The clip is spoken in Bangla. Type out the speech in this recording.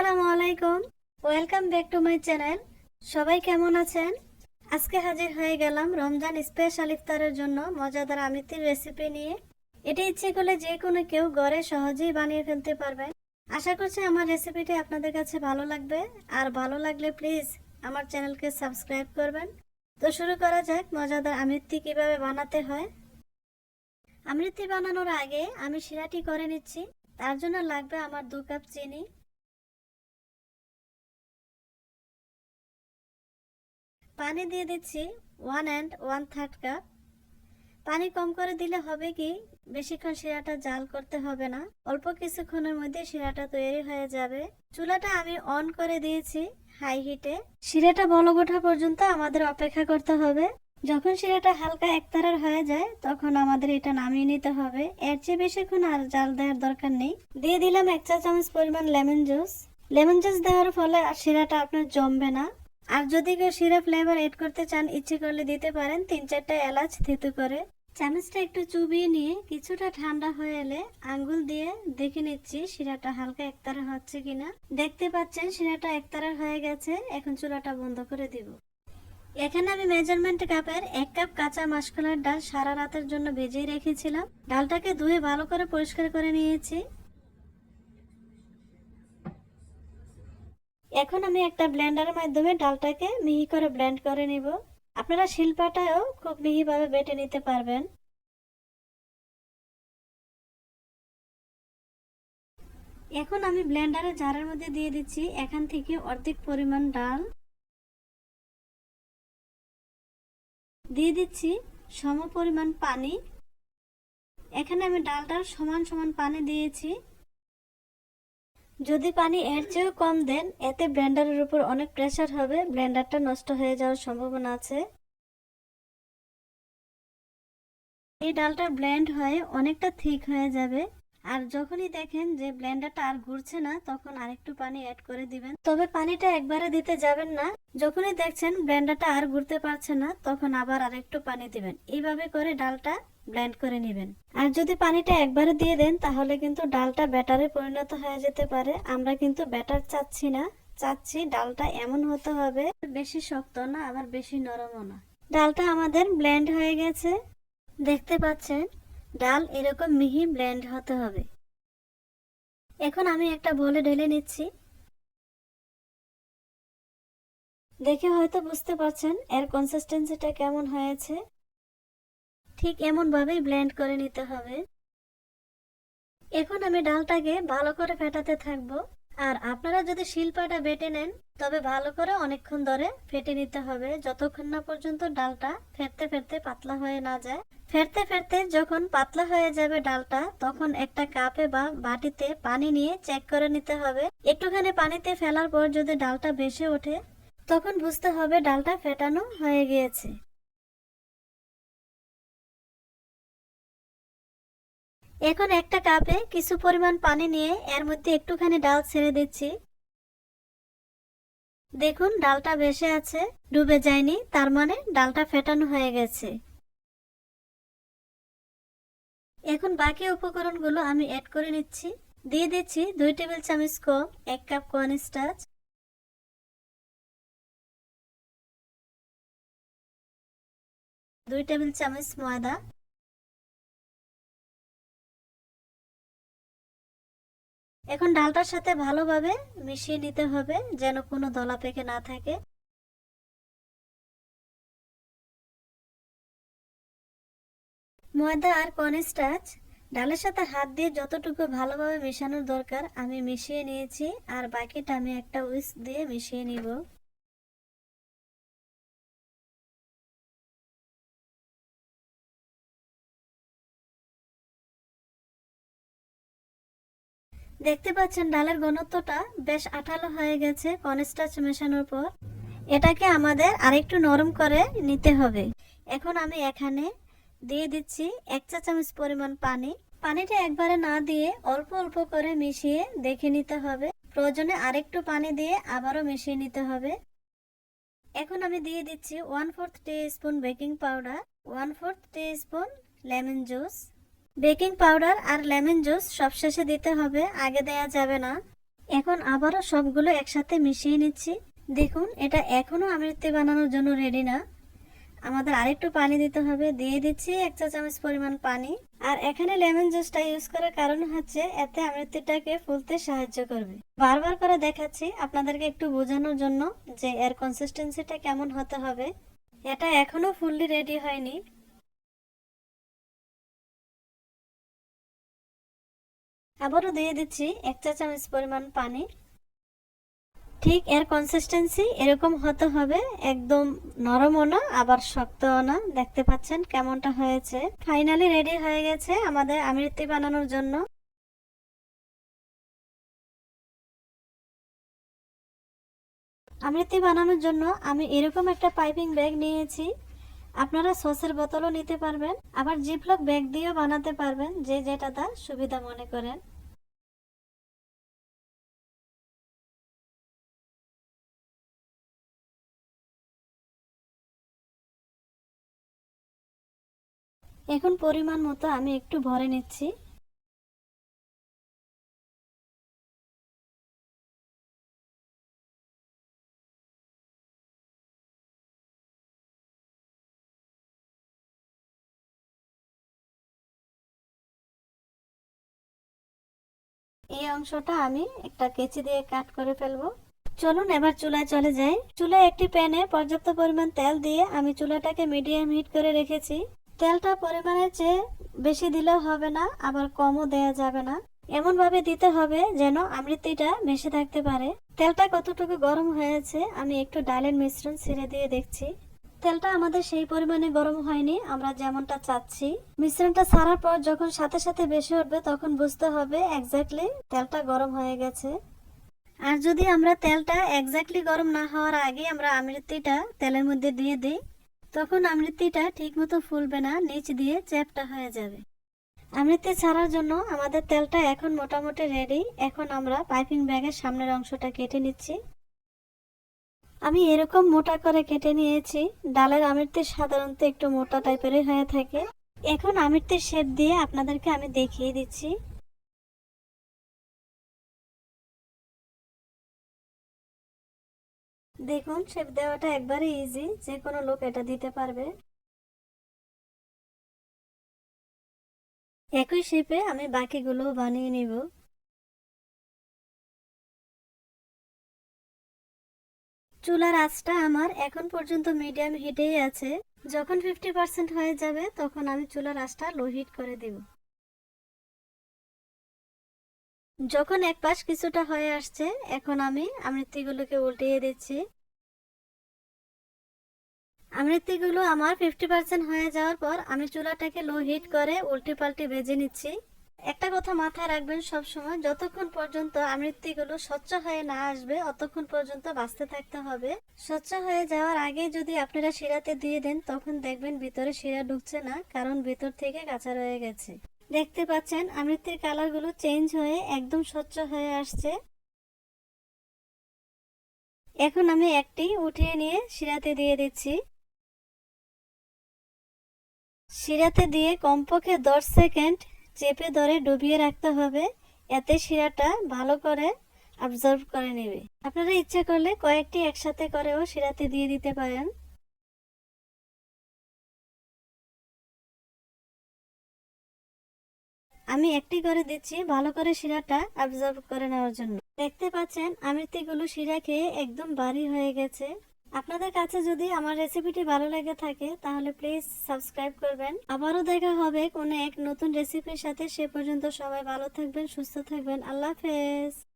আসসালামু আলাইকুম। Welcome back to my channel সবাই কেমন আছেন? আজকে হাজির হয়ে গেলাম রমজান স্পেশাল ইফতারের জন্য মজাদার আমিতির রেসিপি নিয়ে। এটি ইচ্ছে করলে যে কোনো কেউ ঘরে সহজেই বানিয়ে ফেলতে পারবেন। আশা করছি আমার রেসিপিটি আপনাদের কাছে ভালো লাগবে। আর ভালো লাগলে প্লিজ আমার চ্যানেলকে সাবস্ক্রাইব করবেন। তো শুরু করা যাক মজাদার আমৃতি কীভাবে বানাতে হয়। আমৃতি বানানোর আগে আমি শিরাটি করে নিচ্ছি। তার জন্য লাগবে আমার দু কাপ চিনি। পানি দিয়ে দিচ্ছি one and one third cup পানি কম করে দিলে হবে কি, বেশিক্ষণ শিরাটা জাল করতে হবে না। অল্প কিছুক্ষণের মধ্যে শিরাটা তৈরি হয়ে যাবে। চুলাটা আমি অন করে দিয়েছি হাই হিটে শিরাটা বলক ওঠা পর্যন্ত আমাদের অপেক্ষা করতে হবে। যখন শিরাটা হালকা একতারার হয়ে যায়, তখন আমাদের এটা নামিয়ে নিতে হবে। এর চেয়ে বেশিক্ষণ আর জাল দেওয়ার দরকার নেই। দিয়ে দিলাম এক চা চামচ পরিমাণ লেমন জুস। লেমন জুস দেওয়ার ফলে আর শিরাটা আপনার জমবে না। আর যদি কেউ শিরা ফ্লেভার এড করতে চান, ইচ্ছে করলে দিতে পারেন। তিন চারটা এলাচ থেতু করে। চামচটা একটু চুবিয়ে নিয়ে কিছুটা ঠান্ডা হয়ে এলে আঙ্গুল দিয়ে দেখে নিচ্ছি শিরাটা হালকা একতারা হচ্ছে কিনা। দেখতে পাচ্ছেন শিরাটা একতারা হয়ে গেছে। এখন চুলাটা বন্ধ করে দিব। এখানে আমি মেজারমেন্ট কাপের এক কাপ কাঁচা মাসকলার ডাল সারা রাতের জন্য ভেজে রেখেছিলাম। ডালটাকে ধুয়ে ভালো করে পরিষ্কার করে নিয়েছি। এখন আমি একটা ব্লেন্ডারের মাধ্যমে ডালটাকে মিহি করে ব্লেন্ড করে নিব। আপনারা শিল্পাটাও খুব মিহিভাবে বেটে নিতে পারবেন। এখন আমি ব্লেন্ডারের জারের মধ্যে দিয়ে দিচ্ছি এখান থেকে অর্ধেক পরিমাণ ডাল। দিয়ে দিচ্ছি সম পরিমাণ পানি। এখানে আমি ডালটার সমান সমান পানি দিয়েছি। যদি পানি এর চেয়েও কম দেন, এতে ব্লেন্ডারের উপর অনেক প্রেসার হবে। ব্লেন্ডারটা নষ্ট হয়ে যাওয়ার সম্ভাবনা আছে। এই ডালটা ব্লেন্ড হয়ে অনেকটা থিক হয়ে যাবে। আর যখনই দেখেন যে ব্লেন্ডারটা আর ঘুরছে না, তখন আরেকটু পানি অ্যাড করে দিবেন। তবে পানিটা একবারে দিতে যাবেন না। যখনই দেখছেন ব্লেন্ডারটা আর ঘুরতে পারছে না, তখন আবার আরেকটু পানি দিবেন। এইভাবে করে ডালটা ব্লেন্ড করে নেবেন। আর যদি পানিটা একবারে দিয়ে দেন, তাহলে কিন্তু ডালটা ব্যাটারে পরিণত হয়ে যেতে পারে। আমরা কিন্তু ব্যাটার চাচ্ছি না। চাচ্ছি ডালটা এমন হতে হবে, বেশি শক্ত না, আবার বেশি নরমও না। ডালটা আমাদের ব্লেন্ড হয়ে গেছে। দেখতে পাচ্ছেন, ডাল এরকম মিহি ব্লেন্ড হতে হবে। এখন আমি একটা বলে ঢেলে নিচ্ছি। দেখে হয়তো বুঝতে পারছেন এর কনসিস্টেন্সিটা কেমন হয়েছে। ঠিক এমন ভাবেই ব্লেন্ড করে নিতে হবে। এখন আমি ডালটাকে ভালো করে ফেটাতে থাকব। আর আপনারা যদি শিল্পাটা বেটে নেন, তবে ভালো করে অনেকক্ষণ ধরে ফেটে নিতে হবে, যতক্ষণ না পর্যন্ত ডালটা ফেরতে ফেরতে পাতলা হয়ে না যায়। ফেরতে ফেরতে যখন পাতলা হয়ে যাবে ডালটা, তখন একটা কাপে বা বাটিতে পানি নিয়ে চেক করে নিতে হবে। একটুখানি পানিতে ফেলার পর যদি ডালটা ভেসে ওঠে, তখন বুঝতে হবে ডালটা ফেটানো হয়ে গিয়েছে। এখন একটা কাপে কিছু পরিমাণ পানি নিয়ে এর মধ্যে একটুখানি ডাল ছেড়ে দিচ্ছি। দেখুন, ডালটা ভেসে আছে, ডুবে যায়নি, তার মানে ডালটা ফেটানো হয়ে গেছে। এখন বাকি উপকরণগুলো আমি অ্যাড করে নিচ্ছি। দিয়ে দিচ্ছি দুই টেবিল চামচ কম, এক কাপ কর্নস্টার্চ দুই টেবিল চামচ ময়দা। এখন ডালটার সাথে ভালোভাবে মিশিয়ে নিতে হবে, যেন কোনো দলা পেকে না থাকে। ময়দা আর কনস্টাচ ডালের সাথে হাত দিয়ে যতটুকু ভালোভাবে মেশানোর দরকার, আমি মিশিয়ে নিয়েছি। আর বাকিটা আমি একটা উইস্ক দিয়ে মিশিয়ে নিব। দেখতে পাচ্ছেন, ডালের ঘনত্বটা বেশ আঠালো হয়ে গেছে কনস্টাচ মেশানোর পর। এটাকে আমাদের আরেকটু নরম করে নিতে হবে। এখন আমি এখানে দিয়ে দিচ্ছি এক চা চামচ পরিমাণ পানি। পানিটা একবারে না দিয়ে অল্প অল্প করে মিশিয়ে দেখে নিতে হবে। প্রয়োজনে আরেকটু পানি দিয়ে আবারও মিশিয়ে নিতে হবে। এখন আমি দিয়ে দিচ্ছি one fourth teaspoon baking powder, one fourth teaspoon lemon juice. Baking powder আর লেমন জুস সবশেষে দিতে হবে, আগে দেয়া যাবে না। এখন আবারও সবগুলো একসাথে মিশিয়ে নিচ্ছি। দেখুন, এটা এখনও আমৃত্যু বানানোর জন্য রেডি না। আমাদের আরেকটু পানি দিতে হবে। দিয়ে দিচ্ছি এক চা চামচ পরিমাণ পানি। আর এখানে লেমন জুসটা ইউজ করার কারণ হচ্ছে, এতে আমৃত্যুটাকে ফুলতে সাহায্য করবে। বারবার করে দেখাচ্ছি আপনাদেরকে একটু বোঝানোর জন্য যে এর কনসিস্টেন্সিটা কেমন হতে হবে। এটা এখনও ফুললি রেডি হয়নি। আবারও দিয়ে দিচ্ছি এক চা চামচ পরিমাণ পানি। ঠিক এর কনসিস্টেন্সি এরকম হতে হবে, একদম নরমও না, আবার শক্তও না। দেখতে পাচ্ছেন কেমনটা হয়েছে। ফাইনালি রেডি হয়ে গেছে আমাদের আমৃতি বানানোর জন্য। আমৃতি বানানোর জন্য আমি এরকম একটা পাইপিং ব্যাগ নিয়েছি। আপনারা সসের বোতলও নিতে পারবেন, আবার জিপলক ব্যাগ দিয়েও বানাতে পারবেন, যে যেটা তার সুবিধা মনে করেন। এখন পরিমাণ মতো আমি একটু ভরে নিচ্ছি। এই অংশটা আমি একটা কেচি দিয়ে কাট করে ফেলব। চলুন এবার চুলায় চলে যাই। চুলায় একটি প্যানে পর্যাপ্ত পরিমাণ তেল দিয়ে আমি চুলাটাকে মিডিয়াম হিট করে রেখেছি। তেলটা পরিমাণের চেয়ে বেশি দিলেও হবে না, আবার কমও দেয়া যাবে না। এমন ভাবে দিতে হবে যেন আমৃতিটা বেশি থাকতে পারে। তেলটা কতটুকু গরম হয়েছে আমি একটু ডালের মিশ্রণ ছেড়ে দিয়ে দেখছি। তেলটা আমাদের সেই পরিমাণে গরম হয়নি, আমরা যেমনটা চাচ্ছি। মিশ্রণটা ছাড়ার পর যখন সাথে সাথে বেশি উঠবে, তখন বুঝতে হবে এক্স্যাক্টলি তেলটা গরম হয়ে গেছে। আর যদি আমরা তেলটা এক্স্যাক্টলি গরম না হওয়ার আগে আমরা আমৃত্তিটা তেলের মধ্যে দিয়ে দিই, তখন আমৃতিটা ঠিকমতো ফুলবে না, নিচ দিয়ে চ্যাপটা হয়ে যাবে। আমৃত্তি ছাড়ার জন্য আমাদের তেলটা এখন মোটামুটি রেডি এখন আমরা পাইপিং ব্যাগের সামনের অংশটা কেটে নিচ্ছি। আমি এরকম মোটা করে কেটে নিয়েছি, ডালের আমিরতে সাধারণত একটু মোটা টাইপেরই হয়ে থাকে। এখন আমৃতির শেপ দিয়ে আপনাদেরকে আমি দেখিয়ে দিচ্ছি। দেখুন শেপ দেওয়াটা একবারে ইজি যে কোনো লোক এটা দিতে পারবে। একই শেপে আমি বাকিগুলো বানিয়ে নিব। চুলার আঁচটা আমার এখন পর্যন্ত মিডিয়াম হিটেই আছে। যখন ফিফটি পার্সেন্ট হয়ে যাবে, তখন আমি চুলার আঁচটা লো হিট করে দিব। যখন এক পাশ কিছুটা হয়ে আসছে, এখন আমি আমৃতিগুলোকে উল্টিয়ে দিচ্ছি। আমৃতিগুলো আমার ফিফটি পার্সেন্ট হয়ে যাওয়ার পর আমি চুলাটাকে লো হিট করে উল্টে পাল্টে ভেজে নিচ্ছি। একটা কথা মাথায় রাখবেন সব সময় যতক্ষণ পর্যন্ত আমৃতিগুলো স্বচ্ছ হয়ে না আসবে, অতক্ষণ পর্যন্ত বাঁচতে থাকতে হবে। স্বচ্ছ হয়ে যাওয়ার আগে যদি আপনারা শিরাতে দিয়ে দেন, তখন দেখবেন ভিতরে শিরা ঢুকছে না, কারণ ভিতর থেকে কাঁচা রয়ে গেছে। দেখতে পাচ্ছেন আমৃতির কালারগুলো চেঞ্জ হয়ে একদম স্বচ্ছ হয়ে আসছে। এখন আমি একটি উঠিয়ে নিয়ে শিরাতে দিয়ে দিচ্ছি। শিরাতে দিয়ে কমপক্ষে দশ সেকেন্ড চেপে ধরে ডুবিয়ে রাখতে হবে। এতে শিরাটা ভালো করে অবজার্ভ করে নেবে। আপনারা ইচ্ছা করলে কয়েকটি একসাথে করেও শিরাতে দিয়ে দিতে পারেন। আমি একটি করে দিচ্ছি ভালো করে শিরাটা অবজার্ভ করে নেওয়ার জন্য। দেখতে পাচ্ছেন আমৃতিগুলো শিরা খেয়ে একদম ভারী হয়ে গেছে। আপনাদের কাছে যদি আমার রেসিপিটি ভালো লেগে থাকে, তাহলে প্লিজ সাবস্ক্রাইব করবেন। আবারও দেখা হবে কোনো এক নতুন রেসিপির সাথে। সে পর্যন্ত সবাই ভালো থাকবেন, সুস্থ থাকবেন। আল্লাহ হাফেজ।